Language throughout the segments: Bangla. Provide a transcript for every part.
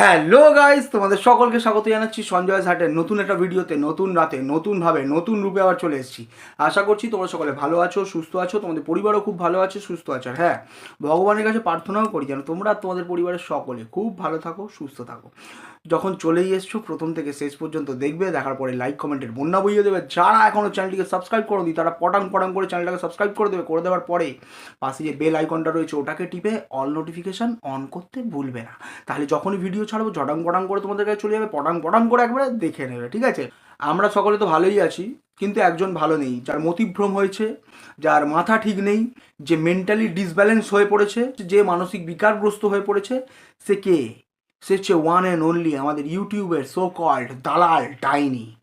হ্যালো গাইস তোমাদের সকলকে স্বাগত জানাচ্ছি সঞ্জয় হাটের নতুন একটা ভিডিওতে, নতুন রাতে, নতুনভাবে, নতুন রূপে আবার চলে এসেছি। আশা করছি তোমরা সকলে ভালো আছো, সুস্থ আছো, তোমাদের পরিবারও খুব ভালো আছে, সুস্থ আছো। হ্যাঁ ভগবানের কাছে প্রার্থনাও করি যেন তোমরা তোমাদের পরিবারের সকলে খুব ভালো থাকো, সুস্থ থাকো। যখন চলেই এসছো, প্রথম থেকে শেষ পর্যন্ত দেখবে, দেখার পরে লাইক কমেন্টের বন্যা বইয়ে দেবে। যারা এখনও চ্যানেলটিকে সাবস্ক্রাইব করো নি তারা পটাং পটাং করে চ্যানেলটাকে সাবস্ক্রাইব করে দেবে। করে দেওয়ার পরে পাশে যে বেল আইকনটা রয়েছে, ওটাকে টিপে অল নোটিফিকেশান অন করতে ভুলবে না। তাহলে যখনই ভিডিও ছাড়বো জটাং পটাং করে তোমাদের কাছে চলে যাবে, পটাং পটাং করে একবারে দেখে নেবে, ঠিক আছে? আমরা সকলে তো ভালোই আছি, কিন্তু একজন ভালো নেই, যার মতিভ্রম হয়েছে, যার মাথা ঠিক নেই, যে মেন্টালি ডিসব্যালেন্স হয়ে পড়েছে, যে মানসিক বিকারগ্রস্ত হয়ে পড়েছে, সে কে? সে হচ্ছে ওয়ান অ্যান্ড অনলি আমাদের ইউটিউবের সো কল্ড দালাল, ডাইনি।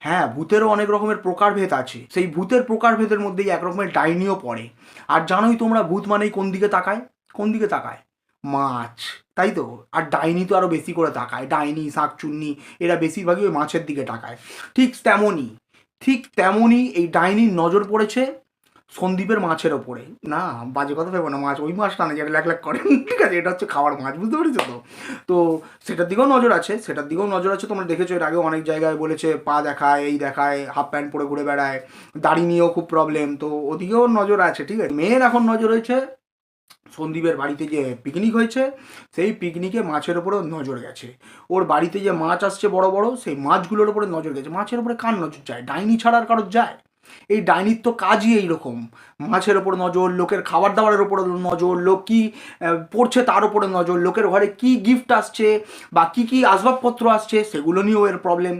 হ্যাঁ ভূতেরও অনেক রকমের প্রকারভেদ আছে। সেই ভূতের প্রকারভেদের মধ্যেই এক রকমের ডাইনিও পড়ে। আর জানোই তোমরা ভূত মানেই কোন দিকে তাকায়? কোন দিকে তাকায়? মাছ। তাই তো? আর ডাইনি তো আরও বেশি করে তাকায়। ডাইনি, শাকচুন্নি, এরা বেশিরভাগই ওই মাছের দিকে তাকায়। ঠিক তেমনই ঠিক তেমনই এই ডাইনির নজর পড়েছে সন্দীপের মাছের ওপরে। না, বাজে কথা ভেবো না, মাছ ওই মাছটা না যেটা ল্যাক ল্যাক করে। ঠিক আছে, এটা হচ্ছে খাওয়ার মাছ, বুঝতে পেরেছ তো? তো সেটার দিকেও নজর আছে, সেটার দিকেও নজর আছে, তোমরা দেখেছ, এর আগে অনেক জায়গায় বলেছে, পা দেখায়, এই দেখায়, হাফ প্যান্ট পরে ঘুরে বেড়ায়, দাড়ি নিয়েও খুব প্রবলেম তো ওদিকেও নজর আছে, ঠিক আছে? মেয়ের এখন নজর হয়েছে সন্দীপের বাড়িতে যে পিকনিক হয়েছে, সেই পিকনিকে মাছের ওপরেও নজর গেছে। ওর বাড়িতে যে মাছ আসছে বড় বড়, সেই মাছগুলোর ওপরে নজর গেছে। মাছের ওপরে কার নজর যায়? ডাইনি ছাড়া আর কারোর যায়? এই ডাইনির তো কাজই এইরকম। মাছের ওপর নজর, লোকের খাবার দাবারের ওপর নজর, লোক কি পড়ছে তার ওপরে নজর, লোকের ঘরে কি গিফট আসছে বা কি কি আসবাবপত্র আসছে সেগুলো নিয়েও এর প্রবলেম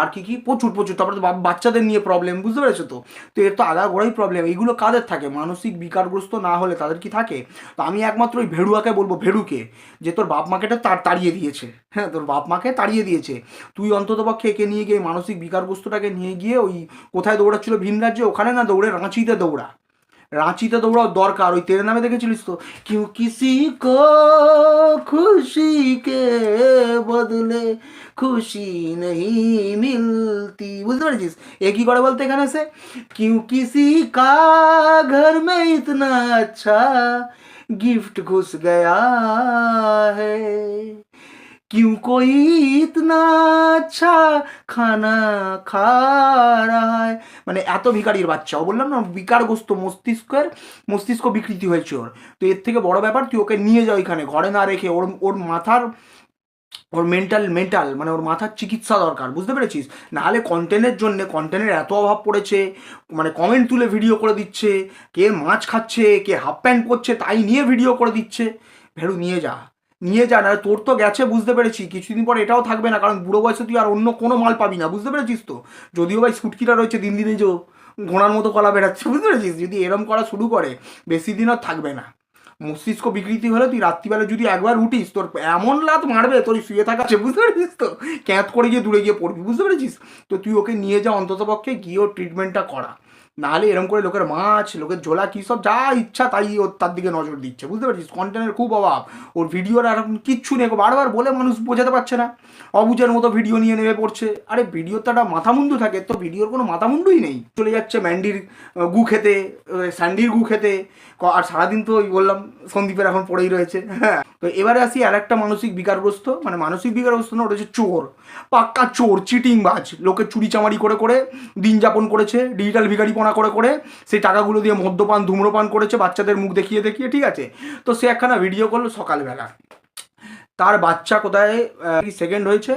আর কি কি? প্রচুর প্রচুর। তারপরে বাচ্চাদের নিয়ে প্রবলেম বুঝতে পেরেছ তো? তো এর তো আগাগোড়াই প্রবলেম এইগুলো কাদের থাকে? মানসিক বিকারগ্রস্ত না হলে তাদের কি থাকে? তো আমি একমাত্র ওই ভেড়ুয়াকে বলব, ভেড়ুকে, যে তোর বাপ মাকেটা তার, তাড়িয়ে দিয়েছে। হ্যাঁ তোর বাপ মাকে তাড়িয়ে দিয়েছে। তুই অন্ততপক্ষে একে নিয়ে গিয়ে মানসিক বিকারগ্রস্তটাকে নিয়ে গিয়ে ওই কোথায় দৌড়াচ্ছিল ভীম রাজ্যে, ওখানে না দৌড়ে রাঁচিতে দৌড়া। রাঁচিতে দৌড়াও দরকার, ওই তেরে নামে দেখেছিলিস তো? কেউ কিসি কো খুশি কে বদলে খুশি নেই মিলতি। বুঝতে পেরেছিস? এ কি করে বলতে এখানে সে কেউ কিসি কা ঘর মে ইতনা আচ্ছা গিফট ঘুষ গয়া হে। क्यों कोई इतना अच्छा खाना खा रहा है মানে এত ভিকারির বাচ্চা ও বললাম না বিকারগ্রস্ত মস্তিষ্কের মস্তিষ্ক বিকৃতি হয়েছে ওর তো এর থেকে বড় ব্যাপার তুই ওকে নিয়ে যাও এখানে ঘরে না রেখে ওর ওর মাথার ওর মেন্টাল মেন্টাল মানে ওর মাথার চিকিৎসা দরকার বুঝতে পেরেছিস নাহলে কন্টেন্টের জন্য কন্টেন্টের এত অভাব পড়েছে মানে কমেন্ট তুলে ভিডিও করে দিচ্ছে কে মাছ খাচ্ছে কে হাফ প্যান্ট পরছে তাই নিয়ে ভিডিও করে দিচ্ছে ভেড়ু নিয়ে যা নিয়ে যা না তোর তো গেছে, বুঝতে পেরেছি। কিছুদিন পর এটাও থাকবে না, কারণ বুড়ো বয়সে তুই আর অন্য কোনো মাল পাবি না, বুঝতে পেরেছিস তো? যদিও ভাই সুটকিটা রয়েছে দিন দিনে, যে ঘোড়ার মতো কলা বেড়াচ্ছে, বুঝতে পেরেছিস? যদি এরম করা শুরু করে, বেশি দিন আর থাকবে না। মস্তিষ্ক বিকৃতি হলে তুই রাত্রিবেলা যদি একবার উঠিস, তোর এমন লাত মারবে, তোর শুয়ে থাকা আছে, বুঝতে পেরেছিস তো? ক্যাঁত করে গিয়ে দূরে গিয়ে পড়বি, বুঝতে পেরেছিস? তো তুই ওকে নিয়ে যা অন্ততপক্ষে গিয়ে ওর ট্রিটমেন্টটা করা। নাহলে এরকম করে লোকের মাছ, লোকের ঝোলা, কী সব যা ইচ্ছা তাই ওর তার দিকে নজর দিচ্ছে, বুঝতে পারছিস? কন্টেন্টের খুব অভাব। ওর ভিডিওর আর কিচ্ছু নেই বারবার বলে মানুষ বোঝাতে পারছে না। অবুজের মতো ভিডিও নিয়ে নেমে পড়ছে। আরে ভিডিওর তো একটা মাথামুন্ডু থাকে, তো ভিডিওর কোনো মাথামুন্ডুই নেই। চলে যাচ্ছে ম্যান্ডির গু খেতে স্যান্ডির গু খেতে। আর সারাদিন তো ওই বললাম, সন্দীপের এখন পড়েই রয়েছে। হ্যাঁ তো এবারে আসি আর একটা মানসিক বিকারগ্রস্ত মানে মানসিক বিকারগ্রস্ত না, ওটা হচ্ছে চোর। পাক্কা চোর চিটিংবাজ লোকে চুরি চামারি করে করে, দিন যাপন করেছে ডিজিটাল ভিখারিপনা করে করে, সেই টাকাগুলো দিয়ে মদ্যপান, ধূম্রপান করেছে, বাচ্চাদের মুখ দেখিয়ে দেখিয়ে, ঠিক আছে? তো সে একখানা ভিডিও করল সকালবেলা। তার বাচ্চা কোথায়? সেকেন্ড হয়েছে?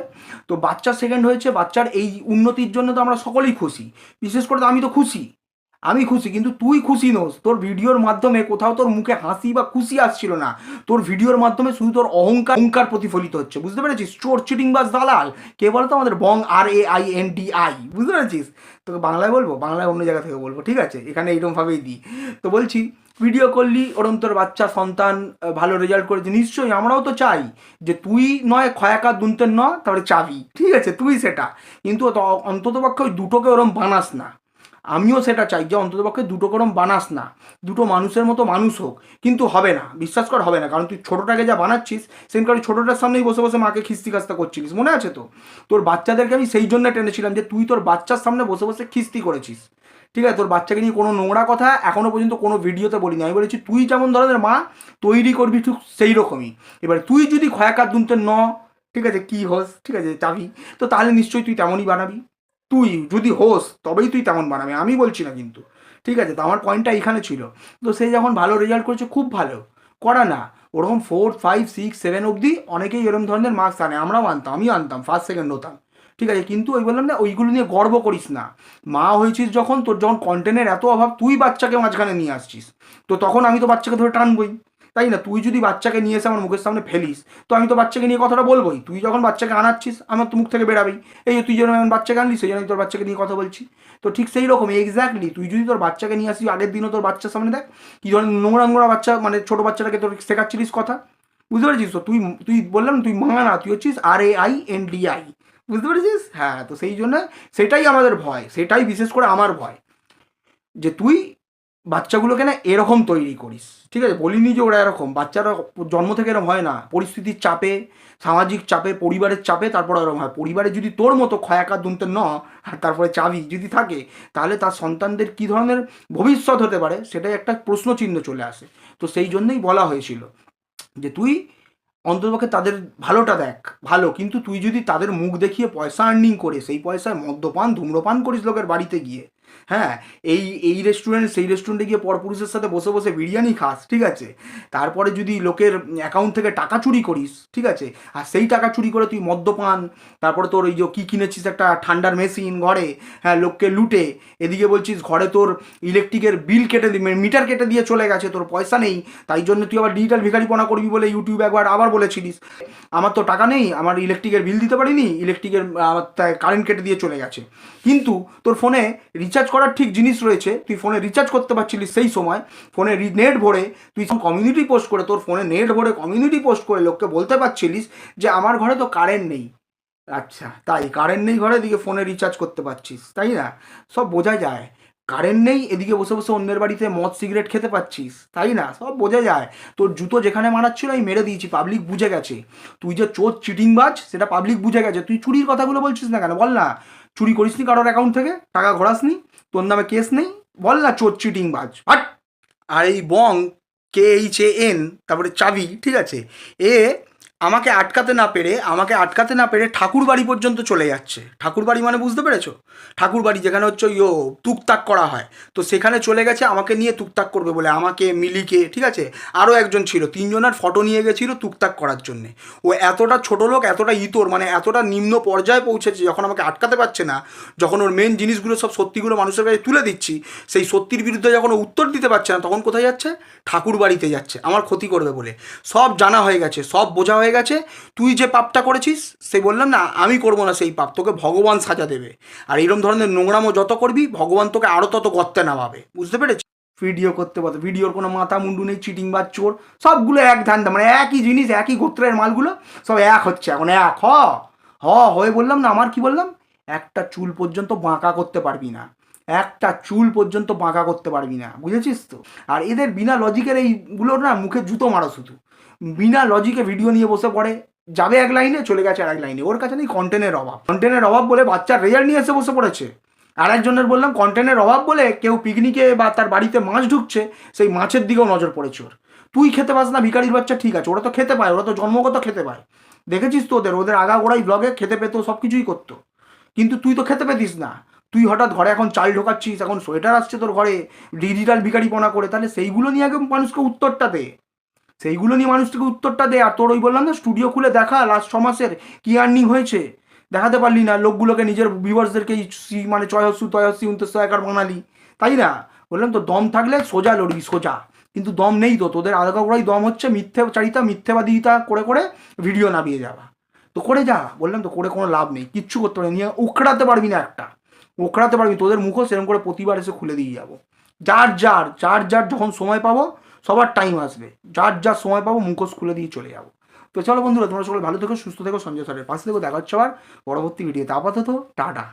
তো বাচ্চা সেকেন্ড হয়েছে, বাচ্চার এই উন্নতির জন্য তো আমরা সকলেই খুশি। বিশেষ করে তো আমি তো খুশি। আমি খুশি, কিন্তু তুই খুশি নোস। তোর ভিডিওর মাধ্যমে কোথাও তোর মুখে হাসি বা খুশি আসছিল না। তোর ভিডিওর মাধ্যমে শুধু তোর অহংকার অহংকার প্রতিফলিত হচ্ছে। বুঝতে পেরেছিস? চোর, চিটিং বাস দালাল, কে বলতো আমাদের? Bong, R, A, I, N, D, I. বুঝতে পেরেছিস? তোকে বাংলায় বলব? বাংলায় অন্য জায়গা থেকে বলব, ঠিক আছে? এখানে এইরকমভাবেই দিই। তো বলছি ভিডিও করলি, ওরম তোর বাচ্চা, সন্তান ভালো রেজাল্ট করেছে। নিশ্চয়ই আমরাও তো চাই যে তুই নয় খয়াকা দুনতের ন তারপরে চাবি। ঠিক আছে? তুই সেটা। কিন্তু অন্তত পক্ষে ওই দুটোকে ওরম বানাস না। আমিও সেটা চাই যে অন্ততপক্ষে দুটো করম বানাস না। দুটো মানুষের মতো মানুষ হোক। কিন্তু হবে না, বিশ্বাস কর হবে না। কারণ তুই ছোটোটাকে যা বানাচ্ছিস সেদিনকার ছোটোটার সামনেই বসে বসে মাকে খিস্তি খাস্তা করছিলিস। মনে আছে তো? তোর বাচ্চাদেরকে আমি সেই জন্য টেনেছিলাম যে তুই তোর বাচ্চার সামনে বসে বসে খিস্তি করেছিস। ঠিক আছে? তোর বাচ্চাকে নিয়ে কোনো নোংরা কথা এখনও পর্যন্ত কোনো ভিডিওতে বলিনি। আমি বলেছি, তুই যেমন ধরনের মা, তৈরি করবি ঠিক সেই রকমই এবার তুই যদি খয়াকার দুনতে ন, ঠিক আছে? কী হোস, ঠিক আছে? চাবি। তো তাহলে নিশ্চয়ই তুই তেমনই বানাবি। তুই যদি হোস, তবেই তুই তেমন বানাবি। আমি বলছি না কিন্তু। ঠিক আছে, তো আমার পয়েন্টটা এখানে ছিল। তো সে যখন ভালো রেজাল্ট করেছে, খুব ভালো। করা না। ওরকম ফোর ফাইভ সিক্স সেভেন অবধি অনেকেই এরকম ধরনের মার্কস আনে। আমরাও আনতাম, আমিও আনতাম ফার্স্ট সেকেন্ড হতাম। ঠিক আছে, কিন্তু ওই বললাম না, ওইগুলো নিয়ে গর্ব করিস না। মা হয়েছিস যখন, তোর যখন কন্টেন্টের এত অভাব, তুই বাচ্চাকে মাঝখানে নিয়ে আসছিস। তো তখন আমি তো বাচ্চাকে ধরে টানবই। তাই না? তুই যদি বাচ্চাকে নিয়ে এসে আমার মুখের সামনে ফেলিস, তো আমি তো বাচ্চাকে নিয়ে কথাটা বলবোই। তুই যখন বাচ্চাকে আনাচ্ছিস, আমার তো মুখ থেকে বেরাবেই। এই যে তুই যেন এমন বাচ্চাকে আনলি, সেই জন্য তোর বাচ্চাকে নিয়ে কথা বলছি। তো ঠিক সেই রকম এক্স্যাক্টলি তুই যদি তোর বাচ্চাকে নিয়ে আসিস, আগের দিনও তোর বাচ্চার সামনে দেখ, কী ধরনের নোংরা নোংরা বাচ্চা মানে ছোটো বাচ্চাটাকে তোর শেখাচ্ছিলিস কথা। বুঝতে পেরেছিস তো? তুই তুই বললাম তুই মা না, তুই হচ্ছিস R A I N D I বুঝতে পেরেছিস? হ্যাঁ তো সেই জন্য সেটাই আমাদের ভয়, সেটাই বিশেষ করে আমার ভয়। যে তুই বাচ্চাগুলোকে না এরকম তৈরি করিস। ঠিক আছে? বলিনি যে ওরা এরকম। বাচ্চারা জন্ম থেকে এরকম হয় না। পরিস্থিতির চাপে, সামাজিক চাপে, পরিবারের চাপে তারপর এরকম হয়। পরিবারে যদি তোর মতো খয়াকার দুমতে ন, আর তারপরে চাবি যদি থাকে, তাহলে তার সন্তানদের কী ধরনের ভবিষ্যৎ হতে পারে? সেটাই একটা প্রশ্নচিহ্ন চলে আসে। তো সেই জন্যই বলা হয়েছিল যে তুই অন্ততপক্ষে তাদের ভালোটা দেখ। ভালো। কিন্তু তুই যদি তাদের মুখ দেখিয়ে পয়সা আর্নিং করে, সেই পয়সায় মদ্যপান, ধূম্রপান করিস লোকের বাড়িতে গিয়ে হ্যাঁ এই এই রেস্টুরেন্ট সেই রেস্টুরেন্টে গিয়ে পরপুরুষের সাথে বসে বসে বিরিয়ানি খাস, ঠিক আছে? তারপরে যদি লোকের অ্যাকাউন্ট থেকে টাকা চুরি করিস, ঠিক আছে? আর সেই টাকা চুরি করে তুই মদ্যপান তারপরে তোর ওই যে কী কিনেছিস একটা ঠান্ডার মেশিন ঘরে হ্যাঁ লোককে লুটে, এদিকে বলছিস ঘরে তোর ইলেকট্রিকের বিল কেটে মিটার কেটে দিয়ে চলে গেছে, তোর পয়সা নেই, তাই জন্য তুই আবার ডিজিটাল ভিখারিপনা করবি বলে ইউটিউবে একবার আবার বলেছিলিস। আমার তো টাকা নেই, আমার ইলেকট্রিকের বিল দিতে পারিনি ইলেকট্রিকের কারেন্ট কেটে দিয়ে চলে গেছে। কিন্তু তোর ফোনে রিচার্জ করার ঠিক জিনিস রয়েছে। তুই ফোনে রিচার্জ করতে পারছিলি সেই সময়। ফোনে নেট ভরে তুই কমিউনিটি পোস্ট করে, তোর ফোনে নেট ভরে কমিউনিটি পোস্ট করে লোককে বলতে পারছিলিস যে, আমার ঘরে তো কারেন্ট নেই। আচ্ছা তাই কারেন্ট নেই ঘরে, এদিকে ফোনে রিচার্জ করতে পারছিস, তাই না? সব বোঝা যায়। কারেন্ট নেই, এদিকে বসে বসে অন্যের বাড়িতে মদ সিগারেট খেতে পাচ্ছিস তাই না? সব বোঝা যায়। তোর জুতো যেখানে মারাচ্ছিল, আমি মেরে দিয়েছি পাবলিক বুঝে গেছে। তুই যে চোর চিটিংবাজ সেটা পাবলিক বুঝে গেছে। তুই চুরির কথাগুলো বলছিস না কেন? বল না। চুরি করিসনি কারোর অ্যাকাউন্ট থেকে? টাকা ঘোরাসনি? তোর নামে কেস নেই? বল না চোর চিটিং বাজ বাট আর এই বং কে এইচ এ এন তারপরে চাবি, ঠিক আছে? এ আমাকে আটকাতে না পেরে, আমাকে আটকাতে না পেরে ঠাকুর বাড়ি পর্যন্ত চলে যাচ্ছে। ঠাকুর বাড়ি মানে বুঝতে পেরেছ? ঠাকুর বাড়ি যেখানে হচ্ছে ইয়ো তুকতাক করা হয়। তো সেখানে চলে গেছে, আমাকে নিয়ে তুকতাক করবে বলে, আমাকে, মিলিকে, ঠিক আছে? আরও একজন ছিল, তিনজনের ফটো নিয়ে গেছিল তুকতাক করার জন্যে। ও এতটা ছোট লোক, এতটা ইতর মানে এতটা নিম্ন পর্যায়ে পৌঁছেছে, যখন আমাকে আটকাতে পারছে না, যখন ওর মেন জিনিসগুলো সব সত্যিগুলো মানুষের কাছে তুলে দিচ্ছি, সেই সত্যির বিরুদ্ধে যখন উত্তর দিতে পারছে না, তখন কোথায় যাচ্ছে? ঠাকুর বাড়িতে যাচ্ছে। আমার ক্ষতি করবে বলে। সব জানা হয়ে গেছে, সব বোঝা হয়ে গেছে, তুই যে পাপটা করেছিস, সে বললাম না, আমি করব না সেই পাপ, তোকে ভগবান সাজা দেবে। আর এরকম ধরনের নোংরামো যত করবি, ভগবান তোকে আরও তত গর্তে নামাবে। বুঝতে পেরেছিস? ভিডিও করতে পারতো ভিডিওর কোনো মাথা মুন্ডু নেই, চিটিং বা চোর, সবগুলো এক ধান্দা মানে একই জিনিস, একই গোত্রের মালগুলো, সব এক হচ্ছে এখন, এক, হ হ, হয়ে বললাম না, আমার কি বললাম? একটা চুল পর্যন্ত বাঁকা করতে পারবি না, একটা চুল পর্যন্ত বাঁকা করতে পারবি না, বুঝেছিস তো? আর এদের বিনা লজিকের এইগুলোর না, মুখে জুতো মারো শুধু। বিনা লজিকে ভিডিও নিয়ে বসে পড়ে। যাবে এক লাইনে চলে গেছে আর এক লাইনে ওর কাছে নেই কন্টেন্টের অভাব। কন্টেন্টের অভাব বলে বাচ্চার রেজাল্ট নিয়ে এসে বসে পড়েছে। আর একজনের বললাম কন্টেন্টের অভাব বলে কেউ পিকনিকে বা তার বাড়িতে মাছ ঢুকছে, সেই মাছের দিকেও নজর পড়েছে ওর। তুই খেতে পাস না ভিকারির বাচ্চা ঠিক আছে, ওরা তো খেতে পায়, ওরা তো জন্মগত খেতে পায়। দেখেছিস তো ওদের ওদের আগাগোড়াই ব্লগে খেতে পেতো, সব কিছুই করতো। কিন্তু তুই তো খেতে পেতিস না। তুই হঠাৎ ঘরে এখন চাল ঢোকাচ্ছিস, এখন সোয়েটার আসছে তোর ঘরে ডিজিটাল ভিকারিপনা করে, তাহলে সেইগুলো নিয়ে আগে মানুষকে উত্তরটা দে। সেইগুলো নিয়ে মানুষটাকে উত্তরটা দে। আর তোর ওই বললাম না স্টুডিও খুলে দেখা লাস্ট ছ মাসের কী আর্নিং হয়েছে? দেখাতে পারলি না, লোকগুলোকে নিজের ভিউয়ার্সদেরকে মানে চয়সু তয়সি উনতেস একার বানালি তাই না? বললাম তো দম থাকলে সোজা লড়বি, সোজা। কিন্তু দম নেই তো, তোদের আলাদা করেই দম হচ্ছে মিথ্যে চারিতা মিথ্যেবাদিতা করে করে ভিডিও নামিয়ে যাওয়া। তো করে যা, বললাম তো করে কোনো লাভ নেই, কিচ্ছু করতে পারবি নিয়ে উখড়াতে পারবি না একটা। উখড়াতে পারবি, তোদের মুখও সেরকম করে প্রতিবার এসে খুলে দিয়ে যাব। যার যার যার যার যখন সময় পাবো সবার টাইম আসবে। যার যা সময় পাবো মুখোশ খুলে দিয়ে চলে যাব। তো চলো বন্ধুরা, তোমরা সকলে ভালো থেকো, সুস্থ থেকো, সঞ্জয় স্যারের পাশে থেকো, দেখা হচ্ছে আবার পরবর্তী ভিডিওতে আপাতত, টাটা।